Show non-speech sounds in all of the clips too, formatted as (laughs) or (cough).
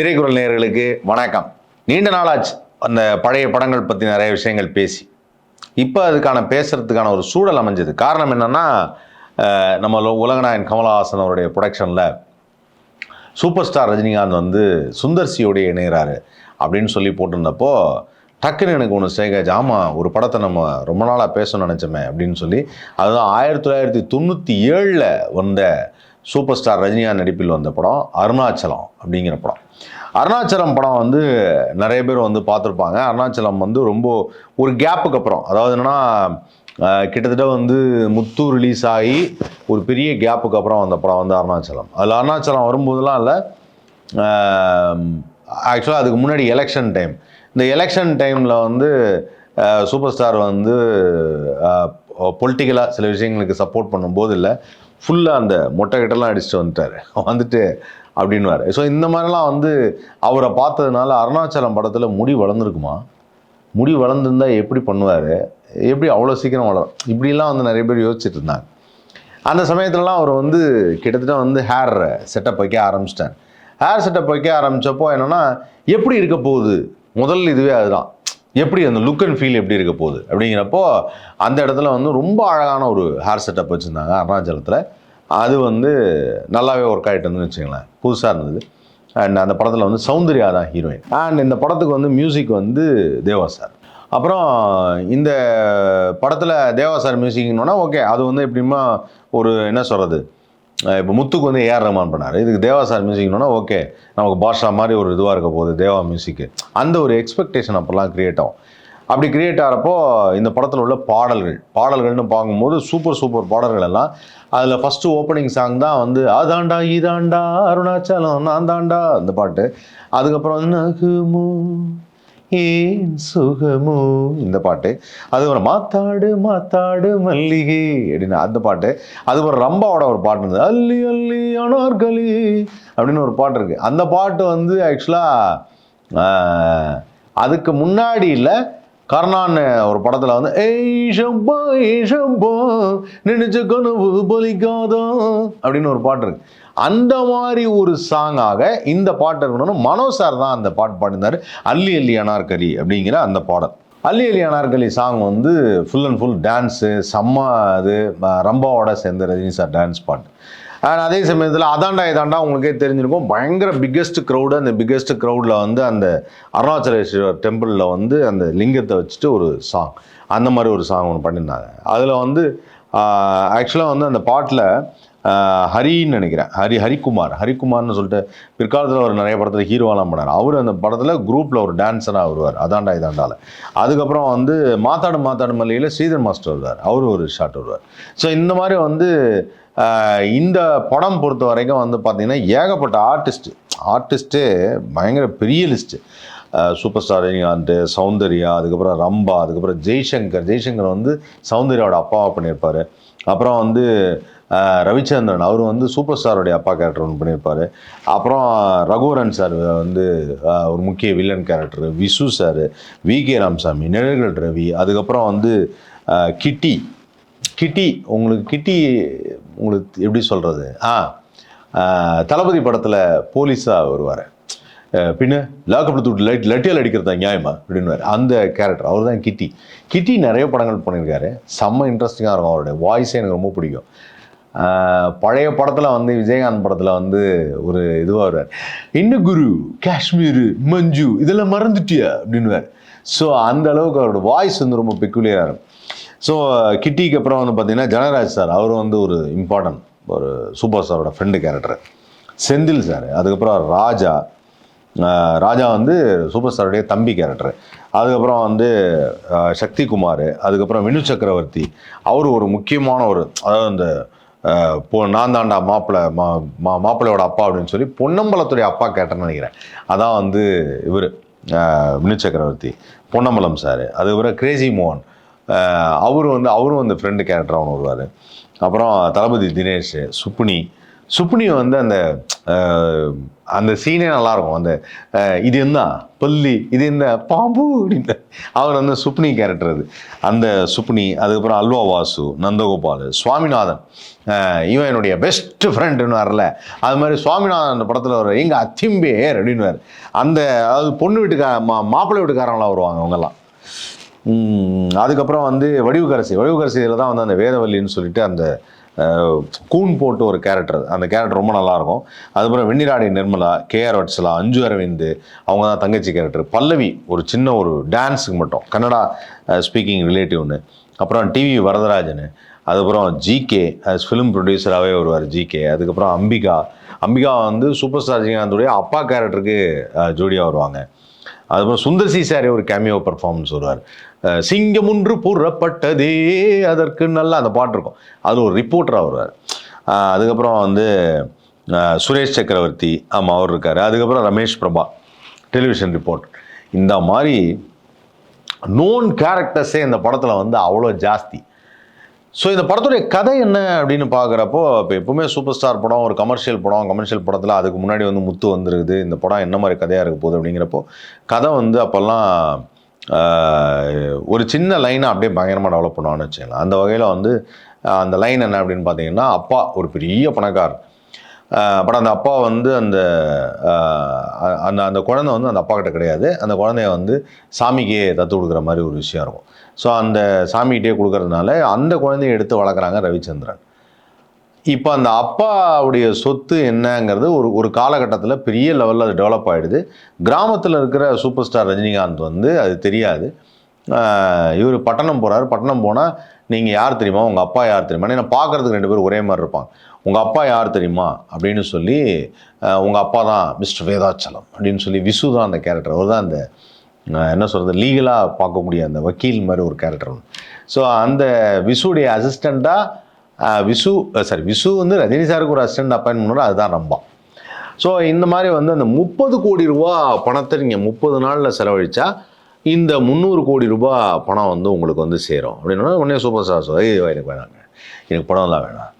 திரைக்குறள் நேயர்களுக்கு வணக்கம். நீண்ட நாளாச்சு அந்த பழைய படங்கள் பற்றி நிறைய விஷயங்கள் பேசி. இப்போ அதுக்கான பேசுகிறதுக்கான ஒரு சூழல் அமைஞ்சது. காரணம் என்னென்னா நம்ம உலகநாயன் கமலஹாசன் அவருடைய ப்ரொடக்ஷனில் சூப்பர் ஸ்டார் ரஜினிகாந்த் வந்து சுந்தர்சியோடைய இணைகிறாரு அப்படின்னு சொல்லி போட்டிருந்தப்போ டக்குன்னு எனக்கு ஒன்று சேகாஜ் ஆமாம் ஒரு படத்தை நம்ம ரொம்ப நாளாக பேசணும்னு நினச்சோமே அப்படின்னு சொல்லி அதுதான் ஆயிரத்தி தொள்ளாயிரத்தி தொண்ணூற்றி ஏழில் வந்த சூப்பர் ஸ்டார் ரஜினிகாந்த் நடிப்பில் வந்த படம் அருணாச்சலம் அப்படிங்கிற படம். அருணாச்சலம் படம் வந்து நிறைய பேர் வந்து பார்த்துருப்பாங்க. அருணாச்சலம் வந்து ரொம்ப ஒரு கேப்புக்கு அப்புறம். அதாவது என்னன்னா கிட்டத்தட்ட வந்து முத்து ரிலீஸ் ஆகி ஒரு பெரிய கேப்புக்கு அப்புறம் வந்த படம் வந்து அருணாச்சலம். அதில் அருணாச்சலம் வரும்போதெல்லாம் இல்லை. ஆக்சுவலாக அதுக்கு முன்னாடி எலெக்ஷன் டைம் இந்த எலெக்ஷன் டைமில் வந்து சூப்பர் ஸ்டார் வந்து பொலிட்டிக்கலாக சில விஷயங்களுக்கு சப்போர்ட் பண்ணும்போது இல்லை. ஃபுல்லாக அந்த மொட்டை கிட்டலாம் அடிச்சுட்டு வந்துட்டார். வந்துட்டு அப்படின்வார் ஸோ இந்த மாதிரிலாம் வந்து அவரை பார்த்ததுனால அருணாச்சலம் படத்தில் முடி வளர்ந்துருக்குமா? முடி வளர்ந்துருந்தா எப்படி பண்ணுவார்? எப்படி அவ்வளோ சீக்கிரம் வளரும் இப்படிலாம் வந்து நிறைய பேர் யோசிச்சுட்டு இருந்தாங்க. அந்த சமயத்துலலாம் அவர் வந்து கிட்டத்தட்ட வந்து ஹேர் செட்டப் வைக்க ஆரம்பிச்சிட்டார். ஹேர் செட்டப் வைக்க ஆரம்பித்தப்போ என்னன்னா எப்படி இருக்க போகுது? முதல் இதுவே அதுதான். எப்படி அந்த லுக் அண்ட் ஃபீல் எப்படி இருக்க போகுது? அப்படிங்கிறப்போ அந்த இடத்துல வந்து ரொம்ப அழகான ஒரு ஹேர் செட்டப் வச்சுருந்தாங்க அருணாச்சலத்தில். அது வந்து நல்லாவே ஒர்க் ஆகிட்டு இருந்துன்னு வச்சுங்களேன் புதுசாக இருந்தது. அண்ட் அந்த படத்தில் வந்து சௌந்தர்யா தான் ஹீரோயின் அண்ட் இந்த படத்துக்கு வந்து மியூசிக் வந்து தேவா சார் அப்புறம் இந்த படத்தில் தேவா சார் மியூசிக்னோன்னா ஓகே அது வந்து எப்படிமா ஒரு என்ன சொல்கிறது இப்போ முத்துக்கு வந்து ஏஆர் ரஹ்மான் பண்ணார். இதுக்கு தேவா சார் மியூசிக்னா ஓகே நமக்கு பாஷா மாதிரி ஒரு இதுவாக இருக்க போகுது தேவா மியூசிக்கு அந்த ஒரு எக்ஸ்பெக்டேஷன் அப்போல்லாம் க்ரியேட் ஆகும். அப்படி கிரியேட் ஆகிறப்போ இந்த படத்தில் உள்ள பாடல்கள் பாடல்கள்னு பார்க்கும்போது சூப்பர் சூப்பர் பாடல்கள் எல்லாம் அதில் ஃபஸ்ட்டு ஓப்பனிங் சாங் தான் வந்து அதாண்டா இதாண்டா அருணாச்சலம் நான் தாண்டா அந்த பாட்டு. அதுக்கப்புறம் வந்து ஏன் சுகமோ? இந்த பாட்டு. அது ஒரு மாத்தாடு மாத்தாடு மல்லிகை அப்படின்னு அந்த பாட்டு. அது ஒரு ரம்பாவோட ஒரு பாட்டு இருந்தது. அல்லி அல்லி அனார்களி அப்படின்னு ஒரு பாட்டு இருக்குது அந்த பாட்டு வந்து ஆக்சுவலாக அதுக்கு முன்னாடி இல்லை கர்ணான்னு ஒரு படத்தில் வந்து ஏய் ஷம்பா ஏய் ஷம்பா நினைச்ச கனவு பலிக்காதோ? அப்படின்னு ஒரு பாட்டு இருக்கு. அந்த மாதிரி ஒரு சாங்காக இந்த பாட்டு இருக்கணும் மனோ சார் தான் அந்த பாட்டு பாடினார். அல்லி அல்லி அனார்கலி அப்படிங்கிற அந்த பாடல். அல்லி அல்லி அனார்கலி சாங் வந்து ஃபுல் அண்ட் ஃபுல் டான்ஸு செம்ம அது ரம்பாவோட சேர்ந்த ரஜினி சார் டான்ஸ் பாட்டு. அண்ட் அதே சமயத்தில் அதாண்டா இதாண்டா உங்களுக்கே தெரிஞ்சிருக்கும். பயங்கர பிக்கெஸ்ட் க்ரௌடு அந்த பிக்கெஸ்ட் க்ரௌடில் வந்து அந்த அருணாச்சலேஸ்வரர் டெம்பிளில் வந்து அந்த லிங்கத்தை வச்சுட்டு ஒரு சாங் அந்த மாதிரி ஒரு சாங் ஒன்று பண்ணியிருந்தாங்க. அதில் வந்து ஆக்சுவலாக வந்து அந்த பாட்டில் ஹரின்னு நினைக்கிறேன். ஹரி ஹரிக்குமார் ஹரிக்குமார்னு சொல்லிட்டு பிற்காலத்தில் அவர் நிறைய படத்தில் ஹீரோவெல்லாம் பண்ணார். அவர் அந்த படத்தில் குரூப்பில் ஒரு டான்ஸராக வருவார். அதாண்டா இதாண்டால அதுக்கப்புறம் வந்து மாத்தாடு மாத்தாடு மல்லியில் ஸ்ரீதர் மாஸ்டர் வருவார். அவர் ஒரு ஷாட் வருவார். ஸோ இந்த மாதிரி வந்து இந்த படம் பொறுத்த வரைக்கும் வந்து பார்த்திங்கன்னா ஏகப்பட்ட ஆர்டிஸ்ட்டு ஆர்டிஸ்ட்டு பயங்கர பெரிய list super star Rajinikanth Soundarya அதுக்கப்புறம் ரம்பா அதுக்கப்புறம் ஜெய்சங்கர். ஜெய்சங்கர் வந்து சௌந்தர்யாவோட அப்பாவை பண்ணியிருப்பார். அப்புறம் வந்து ரவிச்சந்திரன் அவர் வந்து சூப்பர் ஸ்டாரோடைய அப்பா கேரக்டர் ஒன்று பண்ணியிருப்பார். அப்புறம் ரகுவரன் சார் வந்து ஒரு முக்கிய villain character Visu sir V K Ramasamy Nizhalgal Ravi அதுக்கப்புறம் வந்து கிட்டி. கிட்டி உங்களுக்கு கிட்டி உங்களுக்கு எப்படி சொல்கிறது ஆ தளபதி படத்தில் போலீஸாக வருவார். பின்ன லாக்கப்படுத்து தூட்டு லைட் லட்டியால் அடிக்கிறதா நியாயமா? அப்படின்னு அந்த கேரக்டர் அவர் தான் கிட்டி. கிட்டி நிறைய படங்கள் பண்ணியிருக்காரு. செம்ம இன்ட்ரெஸ்டிங்காக இருக்கும் அவருடைய. வாய்ஸே எனக்கு ரொம்ப பிடிக்கும். பழைய படத்தில் வந்து விஜயகாந்த் படத்தில் வந்து ஒரு இதுவாக வருவார். என்ன குரு? காஷ்மீர் மஞ்சு இதெல்லாம் மறந்துட்டியா? அப்படின்னுவார். ஸோ அந்த அளவுக்கு அவரோட வாய்ஸ் வந்து ரொம்ப பெக்குலியராக இருக்கும். ஸோ கிட்டிக்கு அப்புறம் வந்து பார்த்தீங்கன்னா ஜனராஜ் சார் அவர் வந்து ஒரு இம்பார்ட்டன்ட் ஒரு சூப்பர் ஸ்டாரோட ஃப்ரெண்டு கேரக்டர் செந்தில் சார் அதுக்கப்புறம் ராஜா. ராஜா வந்து சூப்பர் ஸ்டாருடைய தம்பி கேரக்டர் அதுக்கப்புறம் வந்து சக்தி குமார் அதுக்கப்புறம் வினு சக்கரவர்த்தி அவர் ஒரு முக்கியமான ஒரு அதாவது அந்த போ நான் தாண்டா மாப்பிள்ளை மா மா மாப்பிள்ளையோட அப்பா அப்படின்னு சொல்லி பொன்னம்பலத்துடைய அப்பா கேட்டேன்னு நினைக்கிறேன். அதான் வந்து இவர் வினு சக்கரவர்த்தி. பொன்னம்பலம் சார். அதுக்கப்புறம் கிரேசி மோகன் அவரும் வந்து அவரும் வந்து ஃப்ரெண்டு கேரக்டர் அவனு வருவார். அப்புறம் தளபதி தினேஷ் சுப்புனி. சுப்புனி வந்து அந்த அந்த சீனே நல்லாயிருக்கும் அந்த இது என்ன? பல்லி. இது என்ன? பாம்பு அப்படின்னு. அவர் வந்து சுப்னி கேரக்டர் அது. அந்த சுப்னி அதுக்கப்புறம் அல்வா வாசு நந்தகோபால் சுவாமிநாதன். இவன் என்னுடைய பெஸ்ட் ஃப்ரெண்டுன்னு வரல அது மாதிரி சுவாமிநாதன் அந்த படத்தில் வர எங்கள் அத்திம்பேர் அப்படின்னு அந்த அதாவது பொண்ணு வீட்டுக்கார மா மாப்பிள்ளை வீட்டுக்காரங்களாம் வருவாங்க அவங்கெல்லாம். அதுக்கப்புறம் வந்து வடிவுக்கரசி. வடிவுக்கரசியில் தான் வந்து அந்த வேதவல்லின்னு சொல்லிட்டு அந்த கூன் போட்டு ஒரு கேரக்டர் அந்த கேரக்டர் ரொம்ப நல்லாயிருக்கும். அதுக்கப்புறம் வெண்ணிராடி நிர்மலா கேஆர் வட்சலா அஞ்சு அரவிந்த் அவங்க தான் தங்கச்சி கேரக்டர் பல்லவி ஒரு சின்ன ஒரு டான்ஸுக்கு மட்டும். கன்னடா ஸ்பீக்கிங் ரிலேட்டிவ்னு அப்புறம் டிவி வரதராஜன். அதுக்கப்புறம் ஜிகே ஃபிலிம் ப்ரொடியூசராகவே வருவார் ஜிகே அதுக்கப்புறம் அம்பிகா. அம்பிகா வந்து சூப்பர் ஸ்டார் ரஜினிகாந்துடைய அப்பா கேரக்டருக்கு ஜோடியாக வருவாங்க. அதுக்கப்புறம் சுந்தர் சி சாரே ஒரு கேமியோ பர்ஃபார்மன்ஸ் வருவார். சிங்கம் ஒன்று புறப்பட்டதே. அதற்கு நல்லா அந்த பாட்டு இருக்கும். அது ஒரு ரிப்போர்ட்டராக வருவார். அதுக்கப்புறம் வந்து சுரேஷ் சக்கரவர்த்தி ஆமாம் அவர் இருக்கார். அதுக்கப்புறம் ரமேஷ் பிரபா டெலிவிஷன் ரிப்போர்ட் இந்த மாதிரி நோன் கேரக்டர்ஸே இந்த படத்தில் வந்து அவ்வளோ ஜாஸ்தி. ஸோ இந்த படத்துடைய கதை என்ன அப்படின்னு பார்க்குறப்போ இப்போ எப்பவுமே சூப்பர் ஸ்டார் படம் ஒரு கமர்ஷியல் படம் கமர்ஷியல் படத்தில் அதுக்கு முன்னாடி வந்து முத்து வந்துருக்குது இந்த படம் என்ன மாதிரி கதையாக இருக்க போகுது அப்படிங்கிறப்போ கதை வந்து அப்போல்லாம் ஒரு சின்ன லைனை அப்படியே பயங்கரமாக டெவலப் பண்ணுவான்னு வச்சுக்கலாம் அந்த வகையில் வந்து அந்த லைன் என்ன அப்படின்னு பார்த்தீங்கன்னா அப்பா ஒரு பெரிய பணக்கார் பட் அந்த அப்பா வந்து அந்த அந்த அந்த குழந்தை வந்து அந்த அப்பா கிட்ட கிடையாது. அந்த குழந்தைய வந்து சாமிக்கே தத்து கொடுக்குற மாதிரி ஒரு விஷயம் இருக்கும். ஸோ அந்த சாமிகிட்டே கொடுக்கறதுனால அந்த குழந்தைய எடுத்து வளர்க்குறாங்க ரவிச்சந்திரன். இப்போ அந்த அப்பாவுடைய சொத்து என்னங்கிறது ஒரு ஒரு காலகட்டத்தில் பெரிய லெவலில் அது டெவலப் ஆகிடுது கிராமத்தில் இருக்கிற சூப்பர் ஸ்டார் ரஜினிகாந்த் வந்து அது தெரியாது. இவர் பட்டணம் போகிறாரு பட்டணம் போனால் நீங்கள் யார் தெரியுமா? உங்கள் அப்பா யார் தெரியுமா? ஏன்னா பார்க்குறதுக்கு ரெண்டு பேரும் ஒரே மாதிரி இருப்பாங்க. உங்கள் அப்பா யார் தெரியுமா? அப்படின்னு சொல்லி உங்கள் அப்பா தான் மிஸ்டர் வேதாச்சலம் அப்படின்னு சொல்லி விசு தான் அந்த கேரக்டர் அவர் தான் அந்த என்ன சொல்கிறது லீகலாக பார்க்கக்கூடிய அந்த வக்கீல் மாதிரி ஒரு கேரக்டர் ஸோ அந்த விசுடைய அசிஸ்டண்ட்டாக விசு சாரி விசு வந்து ரஜினி சாருக்கு ஒரு அசிஸ்டன்ட் அப்பாயின் பண்ணுறாரு அதுதான் ரொம்ப. ஸோ இந்த மாதிரி வந்து அந்த முப்பது கோடி ரூபா பணத்தை நீங்கள் முப்பது நாளில் செலவழித்தா இந்த முந்நூறு கோடி ரூபா பணம் வந்து உங்களுக்கு வந்து சேரும். அப்படின்னா உடனே சூப்பர் ஸ்டார் சொல்ல எனக்கு வேணாங்க. எனக்கு பணம்லாம் வேணாம்.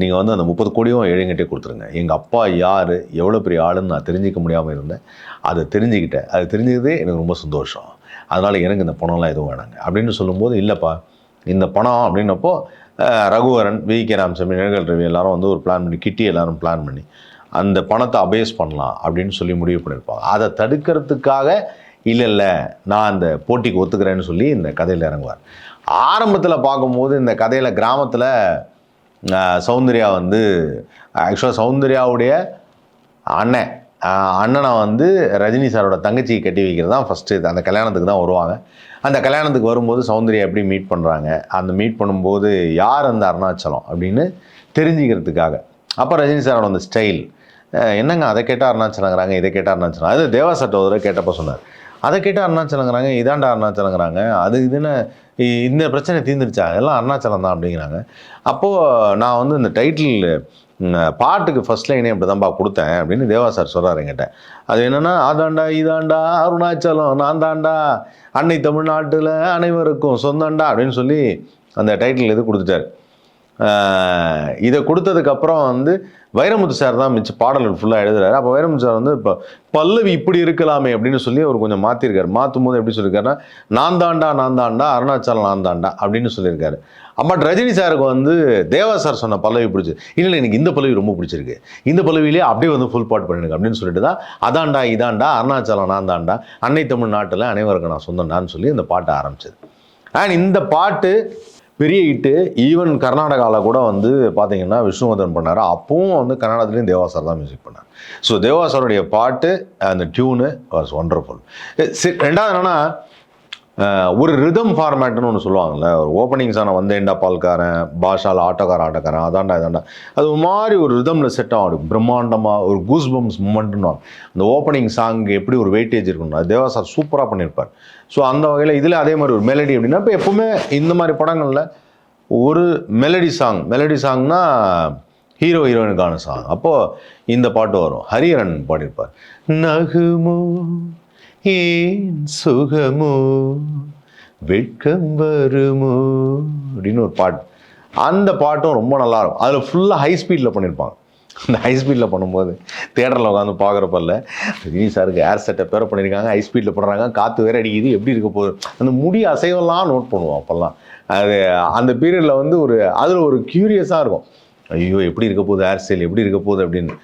நீங்கள் வந்து அந்த முப்பது கோடியும் எழுங்கிட்டே கொடுத்துருங்க. எங்கள் அப்பா யார் எவ்வளோ பெரிய ஆளுன்னு நான் தெரிஞ்சிக்க முடியாமல் இருந்தேன். அதை தெரிஞ்சுக்கிட்டேன். அது தெரிஞ்சுக்கிறதே எனக்கு ரொம்ப சந்தோஷம். அதனால் எனக்கு இந்த பணம்லாம் எதுவும் வேணாங்க. அப்படின்னு சொல்லும்போது இல்லைப்பா இந்த பணம் அப்படின்னப்போ ரகுவரன் வி கே ராமசாமி நிழல் ரவி எல்லாரும் வந்து ஒரு பிளான் பண்ணி கிட்டி எல்லாரும் பிளான் பண்ணி அந்த பணத்தை அபேஸ் பண்ணலாம் அப்படின்னு சொல்லி முடிவு பண்ணியிருப்பாங்க. அதை தடுக்கிறதுக்காக இல்லை இல்லை நான் அந்த போட்டிக்கு ஒத்துக்கிறேன்னு சொல்லி இந்த கதையில் இறங்குவார். ஆரம்பத்தில் பார்க்கும்போது இந்த கதையில் கிராமத்தில் சௌந்தர்யா வந்து ஆக்சுவலாக சௌந்தர்யாவுடைய அண்ணன் அண்ணனை வந்து ரஜினி சாரோட தங்கச்சிக்கு கட்டி வைக்கிறது தான் ஃபஸ்ட்டு அந்த கல்யாணத்துக்கு தான் வருவாங்க. அந்த கல்யாணத்துக்கு வரும்போது சௌந்தர்யா எப்படி மீட் பண்ணுறாங்க அந்த மீட் பண்ணும்போது யார் அந்த அருணாச்சலம் அப்படின்னு தெரிஞ்சுக்கிறதுக்காக. அப்போ ரஜினி சாரோட அந்த ஸ்டைல் என்னங்க அதை கேட்டால் அருணாச்சலங்கிறாங்க இதை கேட்டால் அருணாச்சலம் அது தேவா சட்டோதரை கேட்டப்போ சொன்னார். அதை கேட்டால் அருணாச்சலங்கிறாங்க இதாண்டா அருணாச்சலங்கிறாங்க அது இதுன்னு இந்த பிரச்சனை தீர்ந்துருச்சா? எல்லாம் அருணாச்சலம் தான் அப்படிங்கிறாங்க. அப்போது நான் வந்து இந்த டைட்டில் பாட்டுக்கு ஃபஸ்ட் லைனே இப்படி தான்ப்பா கொடுத்தேன் அப்படின்னு தேவா சார் சொல்கிறார் என்கிட்ட. அது என்னென்னா அதாண்டா இதாண்டா அருணாச்சலம் நான் தாண்டா அன்னை தமிழ்நாட்டில் அனைவருக்கும் சொந்தாண்டா அப்படின்னு சொல்லி அந்த டைட்டில் இது கொடுத்துட்டாரு. இதை கொடுத்ததுக்கப்புறம் வந்து வைரமுத்து சார் தான் மிச்ச பாடல்கள் ஃபுல்லாக எழுதுறாரு. அப்போ வைரமுத்து சார் வந்து இப்போ பல்லவி இப்படி இருக்கலாமே அப்படின்னு சொல்லி அவர் கொஞ்சம் மாற்றிருக்காரு மாற்றும் போது எப்படி சொல்லியிருக்காருன்னா நான் தாண்டா நான் தாண்டா அருணாச்சலம் நான் தாண்டா அப்படின்னு சொல்லியிருக்காரு பட் ரஜினி சாருக்கு வந்து தேவா சார் சொன்ன பல்லவி பிடிச்சி இல்லை எனக்கு இந்த பல்லவி ரொம்ப பிடிச்சிருக்கு. இந்த பல்லவிலே அப்படியே வந்து ஃபுல் பாட் பண்ணிருக்கு அப்படின்னு சொல்லிட்டு தான் அதாண்டா இதாண்டா அருணாச்சலம் நான் தாண்டா அன்னை தமிழ்நாட்டில் அனைவருக்கும் நான் சொந்தம்டான்னு சொல்லி இந்த பாட்டை ஆரம்பிச்சது. அண்ட் இந்த பாட்டு பெரிய ஹிட்டு ஈவன் கர்நாடகாவில் கூட வந்து பார்த்தீங்கன்னா விஷ்ணுவர்தன் பண்ணார். அப்பவும் வந்து கர்நாடகத்துலேயும் தேவாசார் தான் மியூசிக் பண்ணார். ஸோ தேவாசாருடைய பாட்டு அந்த டியூனு வாஸ் ஒண்டர்ஃபுல் ரெண்டாவது என்னென்னா ஒரு ரிதம் ஃபார்மேட்னு ஒன்று சொல்லுவாங்கல்ல. ஒரு ஓப்பனிங் சாணை வந்தேன்டா பால்காரன் பாஷால் ஆட்டோக்காரன் ஆட்டோக்காரன் அதாண்டா இதாண்டா அது ஒரு மாதிரி ஒரு ரிதமில் செட் ஆகும். பிரம்மாண்டமாக ஒரு கூஸ் பம்ஸ் மூமெண்ட்னு அந்த ஓப்பனிங் சாங் எப்படி ஒரு வெயிட்டேஜ் இருக்கணும் அது தேவா சார் சூப்பராக பண்ணியிருப்பார் ஸோ அந்த வகையில் இதில் அதே மாதிரி ஒரு மெலடி அப்படின்னா இப்போ எப்பவுமே இந்த மாதிரி படங்களில் ஒரு மெலடி சாங் மெலடி சாங்னா ஹீரோ ஹீரோயினுக்கான சாங் அப்போது இந்த பாட்டு வரும். ஹரிஹரன் பாடியிருப்பார். நகுமோ ஏன் சுகமோ? வெட்கம் வருமோ? அப்படின்னு ஒரு பாட்டு. அந்த பாட்டும் ரொம்ப நல்லா இருக்கும். அதில் ஃபுல்லாக ஹை ஸ்பீடில் பண்ணியிருப்பாங்க அந்த ஹை ஸ்பீடில் பண்ணும்போது தேட்டரில் உட்காந்து பார்க்குறப்பல்ல ரஜினி சாருக்கு ஏர் செட்டப் வேறு பண்ணியிருக்காங்க ஹை ஸ்பீடில் பண்ணுறாங்க காற்று வேற அடிக்குது எப்படி இருக்க போகுது? அந்த முடி அசைவெல்லாம் நோட் பண்ணுவோம் அப்போல்லாம். அது அந்த பீரியடில் வந்து ஒரு அதில் ஒரு க்யூரியஸாக இருக்கும். ஐயோ எப்படி இருக்க போகுது? ஹேர் ஸ்டைல் எப்படி இருக்க போகுது? அப்படின்னு.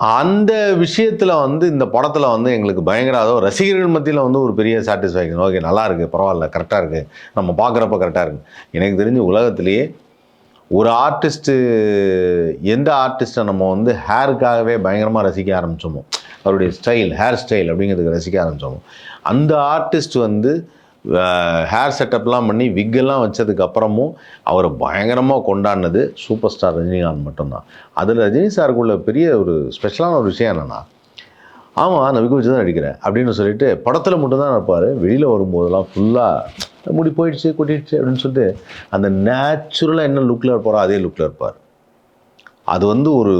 அந்த விஷயத்தில் வந்து இந்த படத்தில் வந்து எங்களுக்கு பயங்கர அதோ ரசிகர்கள் மத்தியில் வந்து ஒரு பெரிய சாட்டிஸ்ஃபேக்ஷன் ஓகே நல்லா இருக்குது பரவாயில்ல கரெக்டாக இருக்குது நம்ம பார்க்குறப்ப கரெக்டாக இருக்குது எனக்கு தெரிஞ்சு உலகத்திலேயே ஒரு ஆர்டிஸ்ட்டு எந்த ஆர்டிஸ்ட்டை நம்ம வந்து ஹேருக்காகவே பயங்கரமாக ரசிக்க ஆரம்பிச்சோமோ அவருடைய ஸ்டைல் ஹேர் ஸ்டைல் அப்படிங்கிறதுக்கு ரசிக்க ஆரம்பிச்சோமோ அந்த ஆர்டிஸ்ட் வந்து ஹேர் செட்டப்லாம் பண்ணி விக்கெல்லாம் வச்சதுக்கு அப்புறமும் அவரை பயங்கரமாக கொண்டாடினது சூப்பர் ஸ்டார் ரஜினிகாந்த் மட்டும்தான். அதில் ரஜினி சாருக்குள்ள பெரிய ஒரு ஸ்பெஷலான ஒரு விஷயம் என்னென்னா ஆமாம் நான் விக்கு வச்சு தான் நடிக்கிறேன் அப்படின்னு சொல்லிட்டு படத்தில் மட்டும்தான் இருப்பார். வெளியில் வரும்போதெல்லாம் ஃபுல்லாக முடி போயிடுச்சு கொட்டிடுச்சு அப்படின்னு சொல்லிட்டு அந்த நேச்சுரலாக என்ன லுக்கில் இருப்பாரோ அதே லுக்கில் இருப்பார். அது வந்து ஒரு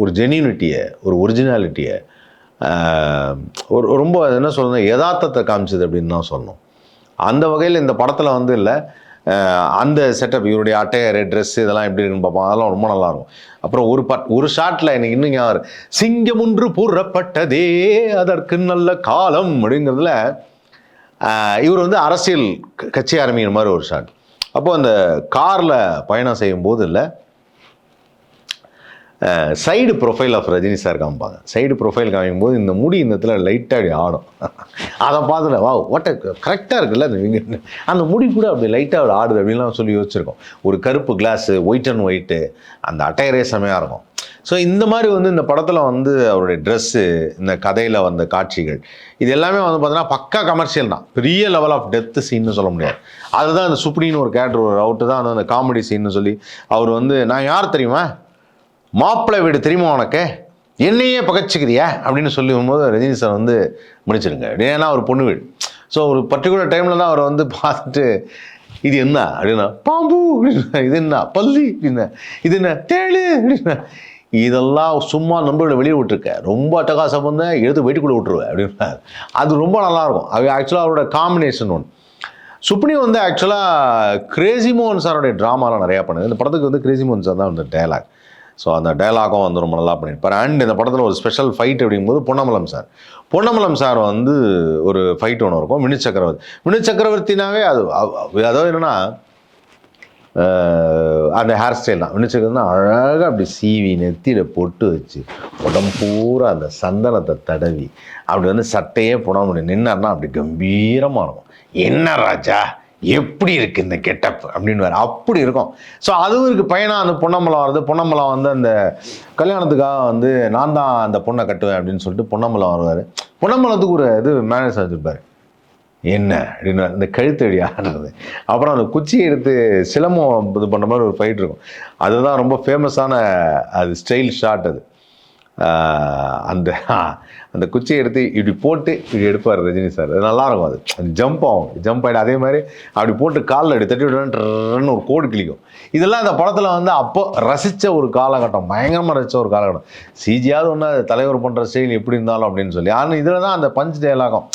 ஒரு ஜென்யூனிட்டியை ஒரு ஒரிஜினாலிட்டியை ஒரு ரொம்ப என்ன சொல்லணும் யதார்த்தத்தை காமிச்சது அப்படின்னு தான் சொல்லணும். அந்த வகையில் இந்த படத்தில் வந்து இல்லை அந்த செட்டப் இவருடைய அட்டையர் ட்ரெஸ் இதெல்லாம் எப்படி இருக்குன்னு பார்ப்போம். அதெல்லாம் ரொம்ப நல்லா இருக்கும். அப்புறம் ஒரு பட் ஒரு ஷாட்டில் எனக்கு இன்னும் யார்? சிங்கம் ஒன்று புறப்பட்டதே அதற்கு நல்ல காலம் அப்படிங்கிறதுல இவர் வந்து அரசியல் க- கட்சி ஆரம்பிக்கிற மாதிரி ஒரு ஷாட் அப்போ அந்த காரில் பயணம் செய்யும் போது இல்லை side profile of Rajini sir காமிப்பாங்க. சைடு ப்ரொஃபைல் காமிக்கும்போது இந்த முடி இந்த இடத்துல லைட்டாக அப்படி ஆடும். அதை பார்த்துட்டு வா ஓட்ட கரெக்டாக இருக்குல்ல அந்த விங்க அந்த முடி கூட அப்படி லைட்டாக அப்படி ஆடுது அப்படின்லாம் சொல்லி யோசிச்சிருக்கோம். ஒரு கருப்பு கிளாஸு ஒயிட் அண்ட் ஒயிட்டு அந்த அட்டையரே செமையாக இருக்கும். ஸோ இந்த மாதிரி வந்து இந்த படத்தில் வந்து அவருடைய ட்ரெஸ்ஸு இந்த கதையில் வந்த காட்சிகள் இது எல்லாமே வந்து பார்த்தீங்கன்னா பக்கா கமர்ஷியல் தான். பெரிய லெவல் ஆஃப் டெத்து சீன்னு சொல்ல முடியாது. அதுதான் அந்த சுப்ரின்னு ஒரு கேரக்டர் ஒரு அவுட்டு தான். அந்த காமெடி சீன்னு சொல்லி அவர் வந்து நான் யார் தெரியுமா? மாப்பிள்ளை வீடு தெரியுமா உனக்கு? என்னையே பகச்சிக்கிறியா? அப்படின்னு சொல்லி வரும்போது ரஜினி சார் வந்து முடிச்சிருங்க ஏன்னா ஒரு பொண்ணு வீடு. ஸோ ஒரு பர்டிகுலர் டைமில் தான் அவரை வந்து பார்த்துட்டு இது என்ன? அப்படின்னா பாம்பு. அப்படின்னா இது என்ன? பல்லி. அப்படின்னா இது என்ன? தேளு. அப்படின்னா இதெல்லாம் சும்மா நம்பர்களை வெளியே விட்டுருக்க. ரொம்ப அட்டகாசம் வந்து எடுத்து வீட்டுக்குள்ளே விட்டுருவேன் அப்படின்னா அது ரொம்ப நல்லாயிருக்கும். அது ஆக்சுவலாக அவரோட காம்பினேஷன் ஒன்று சுப்னி வந்து ஆக்சுவலாக கிரேசி மோகன் சாரோடைய ட்ராமாலாம் நிறையா பண்ணுது. இந்த படத்துக்கு வந்து கிரேசி மோகன் சார் தான் வந்து டயலாக் ஸோ அந்த டைலாகும் வந்து ரொம்ப நல்லா பண்ணியிருப்பார் அண்ட் இந்த படத்தில் ஒரு ஸ்பெஷல் ஃபைட் அப்படிங்கும்போது பொன்னமலம் சார். பொன்னமலம் சார் வந்து ஒரு ஃபைட் ஒன்று இருக்கும். வினு சக்கரவர்த்தி. வினு சக்கரவர்த்தினாவே அது அதாவது என்னென்னா அந்த ஹேர் ஸ்டைல் தான். வினு அழகாக அப்படி சீவி நெத்தியில் பொட்டு வச்சு உடம்பு பூரா அந்த சந்தனத்தை தடவி அப்படி வந்து சட்டையே போட முடியும் நின்னார்னா அப்படி கம்பீரமாக இருக்கும். என்ன ராஜா? எப்படி இருக்கு இந்த கெட்டப் அப்படின்னு அப்படி இருக்கும். ஸோ அதுவும் இருக்கு. பையனாக அந்த பொன்னம்பலம் வருது பொன்னம்பலம் வந்து அந்த கல்யாணத்துக்காக வந்து நான் தான் அந்த பொண்ணை கட்டுவேன் அப்படின்னு சொல்லிட்டு பொன்னம்பலம் வருவார். பொன்னம்பலத்துக்கு ஒரு இது மேனேஜ் வச்சுருப்பாரு. என்ன? அப்படின்னு இந்த கழுத்தடி ஆடுறது. அப்புறம் அந்த குச்சியை எடுத்து சிலம்பம் இது பண்ண மாதிரி ஒரு ஃபைட் இருக்கும். அதுதான் ரொம்ப ஃபேமஸான அது ஸ்டைல் ஷாட் அது. அந்த அந்த குச்சியை எடுத்து இப்படி போட்டு இப்படி எடுப்பார் ரஜினி சார். அது நல்லாயிருக்கும் அது. அது ஜம்ப் ஆகும். ஜம்ப் ஆகிடும் அதே மாதிரி அப்படி போட்டு காலில் அப்படி தட்டி விடுறேன்னு ஒரு கோடு கிளிக்கும் இதெல்லாம் அந்த படத்தில் வந்து அப்போ ரசித்த ஒரு காலகட்டம் பயங்கரமாக ரசித்த ஒரு காலகட்டம். சிஜியாவது ஒன்று தலைவர் பண்ணுற ஸ்டைல் எப்படி இருந்தாலும் அப்படின்னு சொல்லி. ஆனால் இதில் தான் அந்த பஞ்ச் டயலாகும்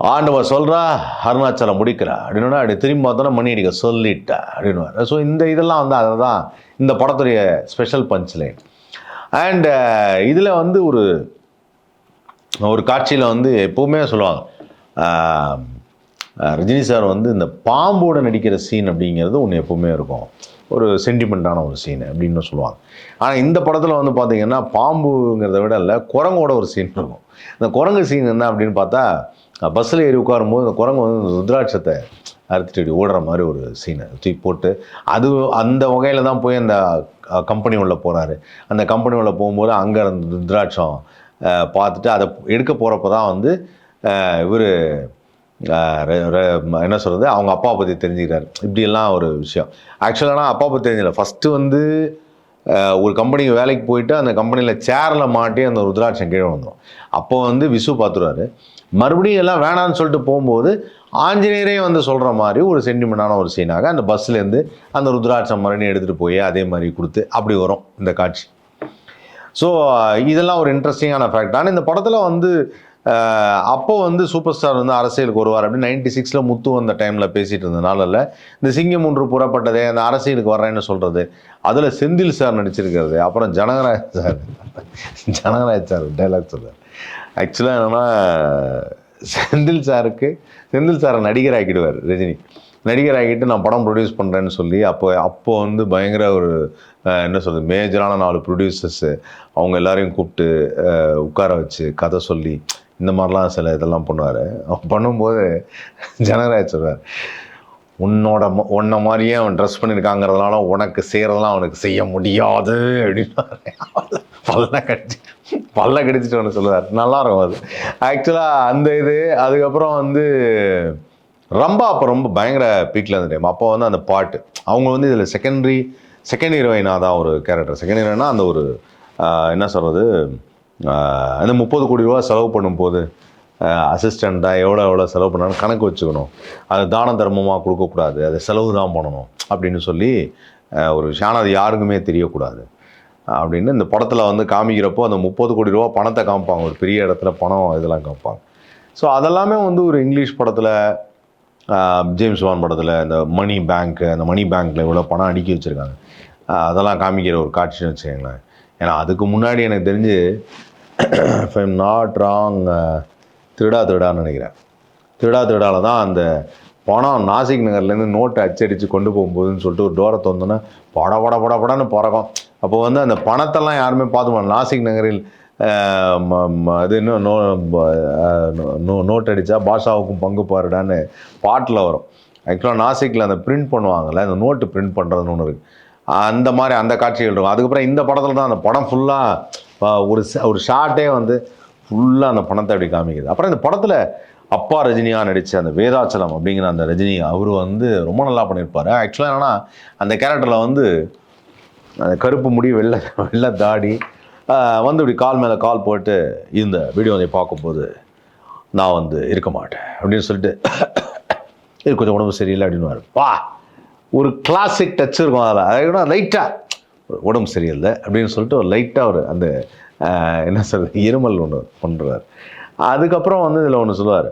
ஆண்டவர் சொல்கிறா அருணாச்சலம் முடிக்கிறா அப்படின்னா அப்படி திரும்பி பார்த்தோன்னா மணி அடிக்க சொல்லிட்டா அப்படின்னு ஸோ இந்த இதெல்லாம் வந்து அதை தான் இந்த படத்துடைய special punch line and uh, இதில் வந்து ஒரு ஒரு காட்சியில் வந்து எப்போவுமே சொல்லுவாங்க. ரஜினி சார் வந்து இந்த பாம்போட நடிக்கிற சீன் அப்படிங்கிறது ஒன்று எப்போவுமே இருக்கும். ஒரு சென்டிமெண்ட்டான ஒரு சீன் அப்படின்னு சொல்லுவாங்க. ஆனால் இந்த படத்தில் வந்து பார்த்தீங்கன்னா பாம்புங்கிறத விட இல்லை குரங்கோட ஒரு சீன் இருக்கும். இந்த குரங்கு சீன் என்ன அப்படின்னு பார்த்தா பஸ்ஸில் ஏறி உட்காரும்போது இந்த குரங்கு வந்து ருத்ராட்சத்தை அறுத்துட்டு ஓடுற மாதிரி ஒரு சீனை தூக்கி போட்டு அது அந்த வகையில் தான் போய் அந்த கம்பெனி உள்ளே போகிறாரு அந்த கம்பெனி உள்ளே போகும்போது அங்கே இருந்த ருத்ராட்சம் பார்த்துட்டு அதை எடுக்க போகிறப்ப தான் வந்து இவர் என்ன சொல்கிறது அவங்க அப்பாவை பற்றி தெரிஞ்சுக்கிறாரு. இப்படியெல்லாம் ஒரு விஷயம். ஆக்சுவலாக அப்பா பற்றி தெரியல ஃபஸ்ட்டு வந்து ஒரு கம்பெனிக்கு வேலைக்கு போயிட்டு அந்த கம்பெனியில் சேரில் மாட்டி அந்த ருத்ராட்சம் கீழே வந்துடும் அப்போ வந்து விசு பார்த்துருவாரு மறுபடியும் எல்லாம் வேணான்னு சொல்லிட்டு போகும்போது ஆஞ்சநேயரே வந்து சொல்கிற மாதிரி ஒரு சென்டிமெண்டான ஒரு சீனாக அந்த பஸ்லேருந்து அந்த ருத்ராட்சம் மரணி எடுத்துகிட்டு போய் அதே மாதிரி கொடுத்து அப்படி வரும் இந்த காட்சி. ஸோ இதெல்லாம் ஒரு இன்ட்ரெஸ்டிங்கான ஃபேக்ட் ஆனால் இந்த படத்தில் வந்து அப்போ வந்து சூப்பர் ஸ்டார் வந்து அரசியலுக்கு வருவார் அப்படின்னு நைன்டி சிக்ஸில் முத்து வந்த டைமில் பேசிகிட்டு இருந்தனால இல்லை இந்த சிங்கம் ஒன்று புறப்பட்டதே அந்த அரசியலுக்கு வர்றேன்னு சொல்கிறது அதில் செந்தில் சார் நடிச்சிருக்கிறது அப்புறம் Janagaraj sir (laughs) Janagaraj sir dialogue சொல்கிறார் ஆக்சுவலாக என்னென்னா செந்தில் சாருக்கு செந்தில் சாரை நடிகர் ஆக்கிடுவார் ரஜினி. நடிகர் ஆகிட்டு நான் படம் ப்ரொடியூஸ் பண்ணுறேன்னு சொல்லி அப்போ அப்போ வந்து பயங்கர ஒரு என்ன சொல்கிறது மேஜரான நாலு ப்ரொடியூசர்ஸு அவங்க எல்லாரையும் கூப்பிட்டு உட்கார வச்சு கதை சொல்லி இந்த மாதிரிலாம் சில இதெல்லாம் பண்ணுவார். பண்ணும்போது ஜனகராஜ் சொல்வார் உன்னோட ம- உன்னை மாதிரியே அவன் ட்ரெஸ் பண்ணியிருக்காங்கிறதுனால உனக்கு செய்கிறதெல்லாம் அவனுக்கு செய்ய முடியாது அப்படின்னு பல்ல (laughs) கடிச்சு. பல்ல கடிச்சிட்டு ஒன்று சொல்லுவார். நல்லா இருக்கும் அது ஆக்சுவலாக அந்த இது அதுக்கப்புறம் வந்து ரம்பா அப்போ ரொம்ப பயங்கர பீக்கில் அந்த டைம் அப்போ வந்து அந்த பாட்டு அவங்க வந்து இதில் செகண்டரி செகண்ட் ஹீரோயினாக தான் ஒரு கேரக்டர் செகண்ட் ஹீரோயினா அந்த ஒரு என்ன சொல்கிறது அந்த முப்பது கோடி ரூபா செலவு பண்ணும்போது அசிஸ்டண்ட்டாக எவ்வளோ எவ்வளோ செலவு பண்ணாலும் கணக்கு வச்சுக்கணும். அது தான தர்மமாக கொடுக்கக்கூடாது. அதை செலவு தான் பண்ணணும். அப்படின்னு சொல்லி ஒரு விஷயம். ஆனால் அது யாருக்குமே தெரியக்கூடாது. அப்படின்னு இந்த படத்தில் வந்து காமிக்கிறப்போ அந்த முப்பது கோடி ரூபா பணத்தை காமிப்பாங்க. ஒரு பெரிய இடத்துல பணம் இதெல்லாம் காமிப்பாங்க. ஸோ அதெல்லாமே வந்து ஒரு இங்கிலீஷ் படத்தில் ஜேம்ஸ் வான் படத்தில் இந்த மணி பேங்க் அந்த மணி பேங்க்கில் இவ்வளோ பணம் அடுக்கி வச்சுருக்காங்க. அதெல்லாம் காமிக்கிற ஒரு காட்சின்னு வச்சுக்கோங்களேன். ஏன்னா அதுக்கு முன்னாடி எனக்கு தெரிஞ்சு if நாட் ராங் திருடா திருடான்னு நினைக்கிறேன். திருடா திருடால தான் அந்த பணம் நாசிக் நகர்லேருந்து நோட்டை அச்சடித்து கொண்டு போகும்போதுன்னு சொல்லிட்டு ஒரு டோரை தந்தோன்னா பட பட பட படன்னு பிறக்கும். அப்போ வந்து அந்த பணத்தெல்லாம் யாருமே பார்த்து நாசிக் நகரில் ம- ம- அது இன்னும் நோ நோ நோட் அடித்தா பாஷாவுக்கும் பங்கு பாருடான்னு பாட்டில் வரும். ஆக்சுவலாக நாசிக்கில் அந்த பிரிண்ட் பண்ணுவாங்கள்ல அந்த நோட்டு பிரிண்ட் பண்ணுறதுன்னு ஒன்று இருக்குது அந்த மாதிரி அந்த காட்சிகள் இருக்கும். அதுக்கப்புறம் இந்த படத்தில் தான் அந்த படம் ஃபுல்லாக ஒரு ஒரு ஷார்ட்டே வந்து ஃபுல்லாக அந்த பணத்தை அப்படி காமிக்குது. அப்புறம் இந்த படத்தில் அப்பா ரஜினியா நடித்த அந்த வேதாச்சலம் அப்படிங்கிற அந்த ரஜினி அவர் வந்து ரொம்ப நல்லா பண்ணியிருப்பார். ஆக்சுவலாக என்னென்னா அந்த கேரக்டரில் வந்து அந்த கருப்பு முடி வெள்ளை வெள்ளை தாடி வந்து இப்படி கால் மேலே கால் போட்டு இந்த வீடியோ நீ பார்க்கும்போது நான் வந்து இருக்க மாட்டேன் அப்படின்னு சொல்லிட்டு இது கொஞ்சம் உடம்பு சரியில்லை அப்படின்னு வா ஒரு கிளாசிக் டச் இருக்கும் அதில். அதை லைட்டாக உடம்பு சரியில்லை அப்படின்னு சொல்லிட்டு ஒரு லைட்டாக ஒரு அந்த என்ன சொல்றது இருமல் ஒன்று பண்ணுறார் அதுக்கப்புறம் வந்து இதில் ஒன்று சொல்லுவார்.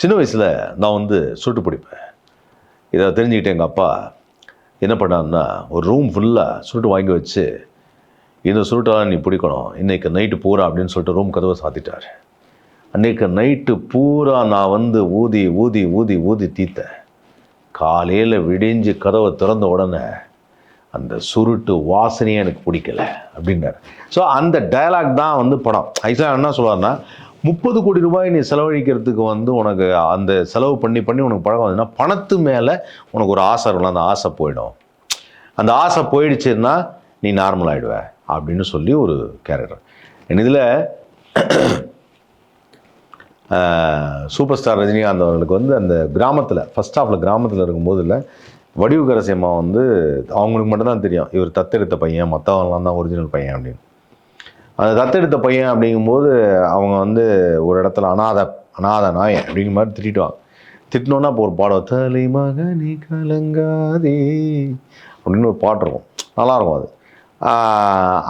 சின்ன வயசில் நான் வந்து சுட்டு பிடிப்பேன். இதை தெரிஞ்சுக்கிட்டு எங்கள் அப்பா என்ன பண்ணாருன்னா ஒரு ரூம் ஃபுல்லாக சுருட்டு வாங்கி வச்சு இந்த சுருட்டெல்லாம் நீ பிடிக்கணும். இன்றைக்கு நைட்டு பூரா அப்படின்னு சொல்லிட்டு ரூம் கதவை சாத்திட்டார். அன்னைக்கு நைட்டு பூரா நான் வந்து ஊதி ஊதி ஊதி ஊதி தீத்தேன். காலையில் விடிஞ்சு கதவை திறந்த உடனே அந்த சுருட்டு வாசனையே எனக்கு பிடிக்கல அப்படின்னாரு. ஸோ அந்த டயலாக் தான் வந்து படம். ஐசா என்ன சொல்லுவார்னா முப்பது கோடி ரூபாய் நீ செலவழிக்கிறதுக்கு வந்து உனக்கு அந்த செலவு பண்ணி பண்ணி உனக்கு பழக்கம் வந்துன்னா பணத்து மேலே உனக்கு ஒரு ஆசை இருக்கும் அந்த ஆசை போயிடும். அந்த ஆசை போயிடுச்சுன்னா நீ நார்மல் ஆகிடுவ அப்படின்னு சொல்லி ஒரு கேரக்டர் என் இதில் சூப்பர் ஸ்டார் ரஜினிகாந்த் அவர்களுக்கு வந்து அந்த கிராமத்தில் ஃபஸ்ட் ஆஃபில் கிராமத்தில் இருக்கும்போது இல்லை வடிவுக்கரசி அம்மா வந்து அவங்களுக்கு மட்டும்தான் தெரியும் இவர் தத்தெடுத்த பையன் மற்றவங்களாம் தான் ஒரிஜினல் பையன் அப்படின்னு. அந்த தத்தெடுத்த பையன் அப்படிங்கும்போது அவங்க வந்து ஒரு இடத்துல அனாத அனாத நாயன் அப்படிங்கிற மாதிரி திட்டிட்டுவாங்க திட்டினோன்னா இப்போ ஒரு பாடம் தலை மகனே கலங்காதே அப்படின்னு ஒரு பாட்டு இருக்கும். நல்லாயிருக்கும் அது.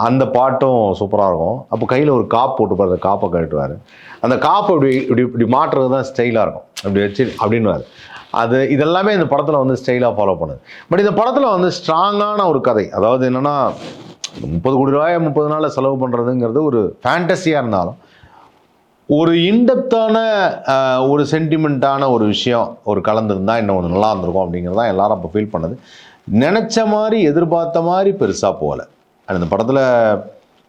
அந்த பாட்டும் சூப்பராக இருக்கும். அப்போ கையில் ஒரு காப்பு போட்டு அந்த காப்பை கட்டுவார் அந்த காப்பு இப்படி இப்படி இப்படி மாட்டுறது தான் ஸ்டைலாக இருக்கும். அப்படி வச்சு அப்படின்னுவார். அது இதெல்லாமே இந்த படத்தில் வந்து ஸ்டைலாக ஃபாலோ பண்ணுது. பட் இந்த படத்தில் வந்து ஸ்ட்ராங்கான ஒரு கதை. அதாவது என்னென்னா முப்பது கோடி ரூபாய் முப்பது நாளில் செலவு பண்ணுறதுங்கிறது ஒரு ஃபேண்டஸியாக இருந்தாலும் ஒரு இன்டெப்த்தான ஒரு சென்டிமெண்ட்டான ஒரு விஷயம் ஒரு கலந்துருந்தால் இன்னும் ஒன்று நல்லா இருந்திருக்கும் அப்படிங்கிறது தான் எல்லாரும் அப்போ ஃபீல் பண்ணது. நினச்ச மாதிரி எதிர்பார்த்த மாதிரி பெருசாக போகல. And இந்த படத்தில்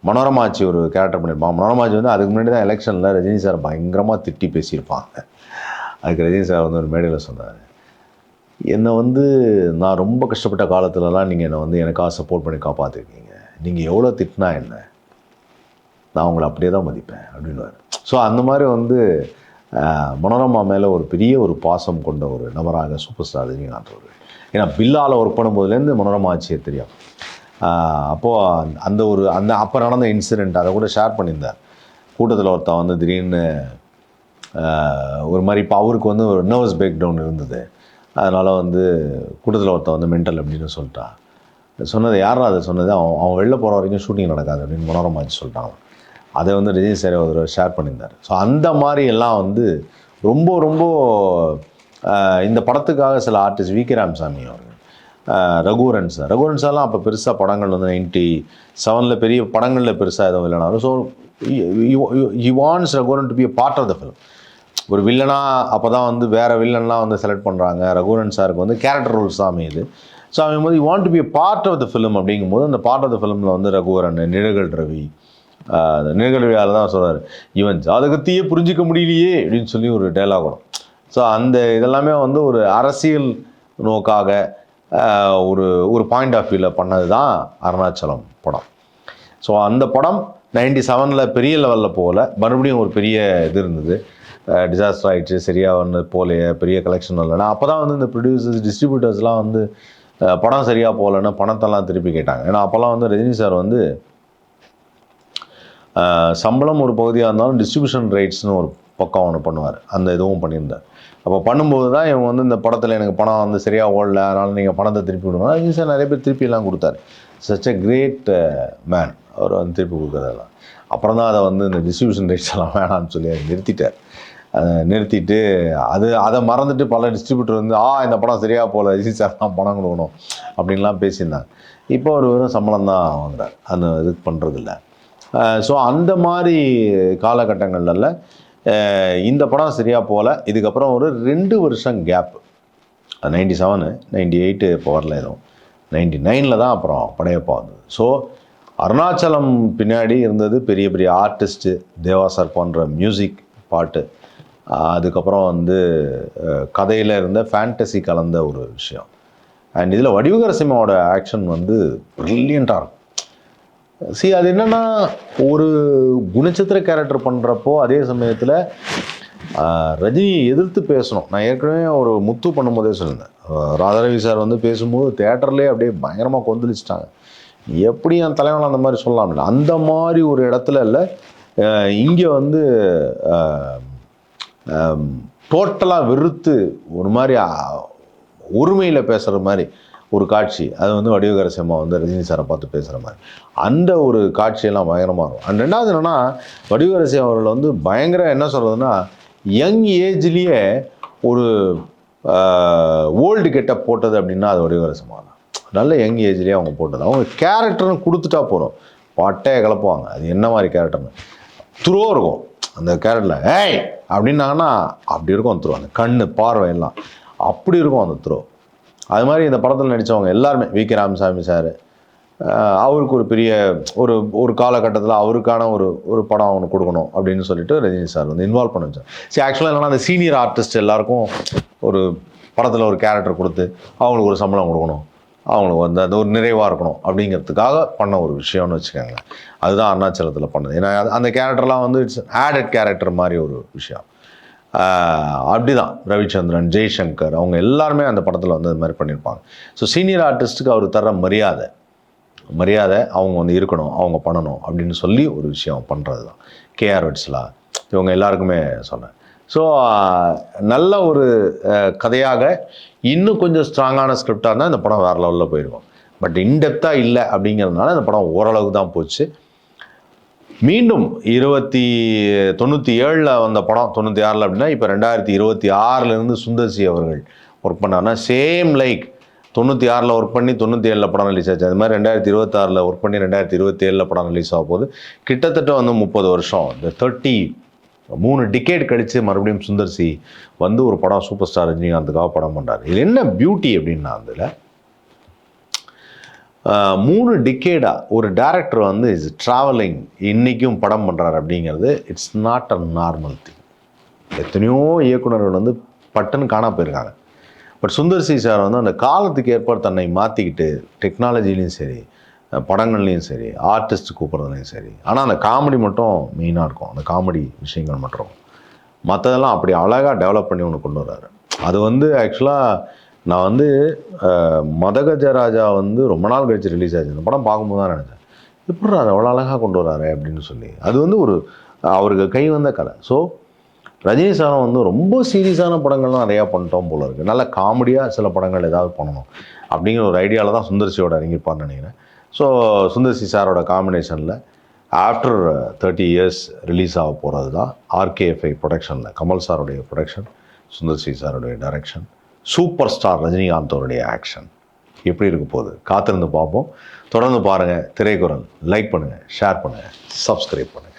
மனோரமாச்சி ஒரு கேரக்டர் பண்ணியிருப்பான் மனோரமாச்சி வந்து அதுக்கு முன்னாடி தான் எலெக்ஷனில் ரஜினி சார் பயங்கரமாக திட்டி பேசியிருப்பாங்க. அதுக்கு ரஜினி சார் வந்து ஒரு மேடையில் சொன்னார் என்னை வந்து நான் ரொம்ப கஷ்டப்பட்ட காலத்துலலாம் நீங்கள் என்னை வந்து எனக்காக சப்போர்ட் பண்ணி காப்பாற்றிருக்கீங்க நீங்கள் எவ்வளோ திட்டினா என்ன? நான் உங்களை அப்படியே தான் மதிப்பேன் அப்படின்னுவார். ஸோ அந்த மாதிரி வந்து மனோரமா மேலே ஒரு பெரிய ஒரு பாசம் கொண்ட ஒரு நபராக சூப்பர் ஸ்டார் ரஜினிகாந்த் அவர்கள். ஏன்னா பில்லால் ஒர்க் பண்ணும்போதுலேருந்து மனோரமா ஆட்சியை தெரியும். அப்போது அந்த ஒரு அந்த அப்போ நடந்த இன்சிடெண்ட் அதை கூட ஷேர் பண்ணியிருந்தார். கூட்டத்தில் ஒருத்தன் வந்து திடீர்னு ஒரு மாதிரி இப்போ அவருக்கு வந்து ஒரு நர்வஸ் பிரேக் டவுன் இருந்தது. அதனால் வந்து கூட்டத்தில் ஒருத்தன் வந்து மென்டல் அப்படின்னு சொல்லிட்டான். சொன்னது யாரும் அதை சொன்னது? அவன் அவன் வெளில போகிற வரைக்கும் ஷூட்டிங் நடக்காது அப்படின்னு மனோரமாச்சு சொல்லிட்டாங்க. அதை வந்து ரஜினி சார் ஒரு ஷேர் பண்ணியிருந்தார். ஸோ அந்த மாதிரி எல்லாம் வந்து ரொம்ப ரொம்ப இந்த படத்துக்காக சில ஆர்டிஸ்ட் வி கே ராமசாமி அவர்கள் அஹ், ரகுவரன் சார். ரகுவரன் சார்லாம் அப்போ பெருசாக படங்கள் வந்து நைன்டி செவனில் பெரிய படங்களில் பெருசாக எதுவும் இல்லைனாலும் so he wants Raghuvaran to be a part of the film ஒரு வில்லனாக அப்போ தான் வந்து வேறு வில்லன்லாம் வந்து செலக்ட் பண்ணுறாங்க ரகுவரன் சாருக்கு வந்து கேரக்டர் ரோல்ஸ் தான் அமையுது. ஸோ அவன் போது want to be part of the film அப்படிங்கும்போது அந்த பார்ட் ஆஃப் த ஃபிலிமில் வந்து ரகுவரன் நிழகல் ரவி நிழகல் ரவியால் தான் சொல்கிறார் இவன் ஜாதகத்தையே புரிஞ்சிக்க முடியலையே அப்படின்னு சொல்லி ஒரு டைலாக் வரும். ஸோ அந்த இதெல்லாமே வந்து ஒரு அரசியல் நோக்காக ஒரு ஒரு பாயிண்ட் ஆஃப் வியூவில் பண்ணது தான் அருணாச்சலம் படம். ஸோ அந்த படம் நைன்டி செவனில் பெரிய லெவலில் போகல. மறுபடியும் ஒரு பெரிய இது இருந்தது. டிசாஸ்டர் ஆகிடுச்சு சரியாக வந்து போகலையே பெரிய கலெக்ஷன் இல்லைன்னா அப்போ தான் வந்து இந்த ப்ரொடியூசர்ஸ் டிஸ்ட்ரிபியூட்டர்ஸ்லாம் வந்து படம் சரியாக போகலன்னு பணத்தெல்லாம் திருப்பி கேட்டாங்க. ஏன்னா அப்போல்லாம் வந்து ரஜினி சார் வந்து சம்பளம் ஒரு பகுதியாக இருந்தாலும் டிஸ்ட்ரிபியூஷன் ரைட்ஸ்னு ஒரு பக்கம் ஒன்று பண்ணுவார். அந்த இதுவும் பண்ணியிருந்தார். அப்போ பண்ணும்போது தான் இவங்க வந்து இந்த படத்தில் எனக்கு பணம் வந்து சரியாக ஓடல அதனால் நீங்கள் பணத்தை திருப்பி கொடுங்க ரஜினி சார் நிறைய பேர் திருப்பியெல்லாம் கொடுத்தாரு. சச் எ கிரேட் மேன் அவர் வந்து திருப்பி கொடுக்குறதெல்லாம். அப்புறம் தான் அதை வந்து இந்த டிஸ்ட்ரிபியூஷன் ரைட்ஸ் எல்லாம் வேணாம்னு சொல்லி நிறுத்திட்டார். நிறுத்திட்டு அது அதை மறந்துட்டு பல டிஸ்ட்ரிபியூட்டர் வந்து ஆ இந்த படம் சரியாக போகல ரஜினி சார் தான் பணம் கொடுக்கணும் அப்படின்லாம் பேசியிருந்தாங்க. இப்போ ஒரு வெறும் சம்பளம் தான் வாங்குறார். அந்த இது பண்ணுறதில்ல ஸோ அந்த மாதிரி காலகட்டங்கள்ல இந்த படம் சரியாக போகல. இதுக்கப்புறம் ஒரு ரெண்டு வருஷம் gap ninety seven ninety eight இப்போ வரல எதுவும் நைன்டி நைனில் தான் அப்புறம் படையப்பா வந்தது. ஸோ அருணாச்சலம் பின்னாடி இருந்தது பெரிய பெரிய ஆர்டிஸ்ட்டு தேவாசர் போன்ற மியூசிக் பாட்டு. அதுக்கப்புறம் வந்து கதையில் இருந்த ஃபேண்டசி கலந்த ஒரு விஷயம். அண்ட் இதில் வடிவகர சிம்மாவோட ஆக்ஷன் வந்து ப்ரில்லியண்ட்டாக இருக்கும். சி அது என்னன்னா ஒரு குணச்சித்திர கேரக்டர் பண்ணுறப்போ அதே சமயத்தில் ரஜினியை எதிர்த்து பேசணும். நான் ஏற்கனவே ஒரு முத்து பண்ணும்போதே சொல்லியிருந்தேன். ராதாரவி சார் வந்து பேசும்போது தேட்டர்லேயே அப்படியே பயங்கரமாக கொந்தளிச்சிட்டாங்க. எப்படி என் தலைவன் அந்த மாதிரி சொல்லலாம் அந்த மாதிரி ஒரு இடத்துல இல்லை இங்கே வந்து டோட்டலாக வெறுத்து ஒரு மாதிரி உரிமையில் பேசுகிற மாதிரி ஒரு காட்சி. அது வந்து வடிவகரசி அம்மா வந்து ரஜினி சாரை பார்த்து பேசுகிற மாதிரி. அந்த ஒரு காட்சியெல்லாம் பயங்கரமாக இருக்கும். அண்ட் ரெண்டாவது என்னென்னா வடிவகரசி அவர்கள் வந்து பயங்கர என்ன சொல்கிறதுனா யங் ஏஜ்லேயே ஒரு ஓல்டு கெட்டப் போட்டது அப்படின்னா அது வடிவகரசியம்மா தான். நல்ல யங் ஏஜ்லேயே அவங்க போட்டது. அவங்க கேரக்டர்னு கொடுத்துட்டா போகிறோம் பட்டையை கலப்புவாங்க. அது என்ன மாதிரி கேரக்டர்னு துரோ இருக்கும். அந்த கேரக்டரில் ஏய் அப்படின்னாங்கன்னா அப்படி இருக்கும் அந்த த்ரோ அந்த கண் பார்வை எல்லாம். அப்படி இருக்கும் அந்த த்ரோ அது மாதிரி இந்த படத்தில் நடித்தவங்க எல்லாருமே வி கே ராமசாமி சார் அவருக்கு ஒரு பெரிய ஒரு ஒரு காலகட்டத்தில் அவருக்கான ஒரு ஒரு படம் அவனுக்கு கொடுக்கணும் அப்படின்னு சொல்லிட்டு ரஜினி சார் வந்து இன்வால்வ் பண்ண வச்சார். சரி ஆக்சுவலாக என்னன்னா அந்த சீனியர் ஆர்டிஸ்ட் எல்லாருக்கும் ஒரு படத்தில் ஒரு கேரக்டர் கொடுத்து அவங்களுக்கு ஒரு சம்பளம் கொடுக்கணும். அவங்களுக்கு வந்து அது ஒரு நிறைவாக இருக்கணும் அப்படிங்கிறதுக்காக பண்ண ஒரு விஷயம்னு வச்சுக்கோங்களேன். அதுதான் அருணாச்சலத்தில் பண்ணது. ஏன்னா அந்த கேரக்டர்லாம் வந்து இட்ஸ் ஆடட் கேரக்டர் மாதிரி ஒரு விஷயம். அப்படி தான் ரவிச்சந்திரன் ஜெய்சங்கர் அவங்க எல்லாருமே அந்த படத்தில் வந்து அது மாதிரி பண்ணியிருப்பாங்க ஸோ சீனியர் ஆர்டிஸ்ட்டுக்கு அவர் தர மரியாதை மரியாதை அவங்க வந்து இருக்கணும் அவங்க பண்ணணும் அப்படின்னு சொல்லி ஒரு விஷயம் பண்ணுறது தான் கேஆர் வெட்ஸ்லா இவங்க எல்லாருக்குமே சொன்னேன். ஸோ நல்ல ஒரு கதையாக இன்னும் கொஞ்சம் ஸ்ட்ராங்கான ஸ்கிரிப்டாக இருந்தால் இந்த படம் வேறு லெவலில் போயிருக்கும். பட் இன்டெப்த்தாக இல்லை அப்படிங்கிறதுனால இந்த படம் ஓரளவுக்கு தான் போச்சு. மீண்டும் இருபத்தி தொண்ணூற்றி ஏழில் வந்த படம் தொண்ணூற்றி ஆறில் அப்படின்னா இப்போ ரெண்டாயிரத்தி இருபத்தி ஆறிலிருந்து சுந்தர்சி அவர்கள் ஒர்க் பண்ணார்னா சேம் லைக் தொண்ணூற்றி ஆறில் ஒர்க் பண்ணி தொண்ணூற்றி ஏழில் படம் ரிலீஸ் ஆச்சு. அது மாதிரி ரெண்டாயிரத்தி இருபத்தாறில் ஒர்க் பண்ணி ரெண்டாயிரத்தி இருபத்தி ஏழில் படம் ரிலீஸ் ஆக போது கிட்டத்தட்ட வந்து முப்பது வருஷம். இந்த தேர்ட்டி மூணு டிக்கேட் கழித்து மறுபடியும் சுந்தர்சி வந்து ஒரு படம் சூப்பர் ஸ்டார் ரஜினிகாந்துக்காக படம் பண்ணுறாரு இது என்ன பியூட்டி அப்படின்னா அதில் மூணு டிக்கேடாக ஒரு டேரக்டர் வந்து இஸ் ட்ராவலிங் இன்றைக்கும் படம் பண்ணுறாரு அப்படிங்கிறது it's not a normal thing எத்தனையோ இயக்குனர்கள் வந்து பட்டுன்னு காணா போயிருக்காங்க. பட் சுந்தர் சி சார் வந்து அந்த காலத்துக்கு ஏற்ப தன்னை மாற்றிக்கிட்டு டெக்னாலஜிலையும் சரி படங்கள்லையும் சரி ஆர்டிஸ்ட் கூப்பிட்றதுலையும் சரி. ஆனால் அந்த காமெடி மட்டும் மெயினாக இருக்கும். அந்த காமெடி விஷயங்கள் மட்டும். மற்றதெல்லாம் அப்படி அழகாக டெவலப் பண்ணி ஒன்று கொண்டு வர்றாரு. அது வந்து ஆக்சுவலாக நான் வந்து மதகஜராஜா வந்து ரொம்ப நாள் கழிச்சு ரிலீஸ் ஆச்சு. அந்த படம் பார்க்கும்போது தான் நினச்சேன். எப்படி அதை அவ்வளோ அழகாக கொண்டு வராரு அப்படின்னு சொல்லி. அது வந்து ஒரு அவருக்கு கை வந்த கலை ஸோ ரஜினி சாரம் வந்து ரொம்ப சீரியஸான படங்கள்லாம் நிறையா பண்ணிட்டோம் போல இருக்குது நல்ல காமெடியாக சில படங்கள் ஏதாவது பண்ணணும். அப்படிங்கிற ஒரு ஐடியாவில் தான் சுந்தர்சியோட இறங்கியிருப்பார்னு நினைக்கிறேன். ஸோ சுந்தர்சி சாரோட காம்பினேஷனில் ஆஃப்டர் தேர்ட்டி இயர்ஸ் ரிலீஸ் ஆக போகிறது தான் ஆர்கேஎஃப்ஐ ப்ரொடக்ஷனில் கமல் சாருடைய ப்ரொடக்ஷன் சுந்தர்சி சாருடைய டைரக்ஷன் சூப்பர் ஸ்டார் ரஜினிகாந்தோருடைய ஆக்ஷன் எப்படி இருக்க போகுது? காத்திருந்து பார்ப்போம். தொடர்ந்து பாருங்கள் திரைக்குறள் லைக் பண்ணுங்கள் ஷேர் பண்ணுங்கள் சப்ஸ்கிரைப் பண்ணுங்கள்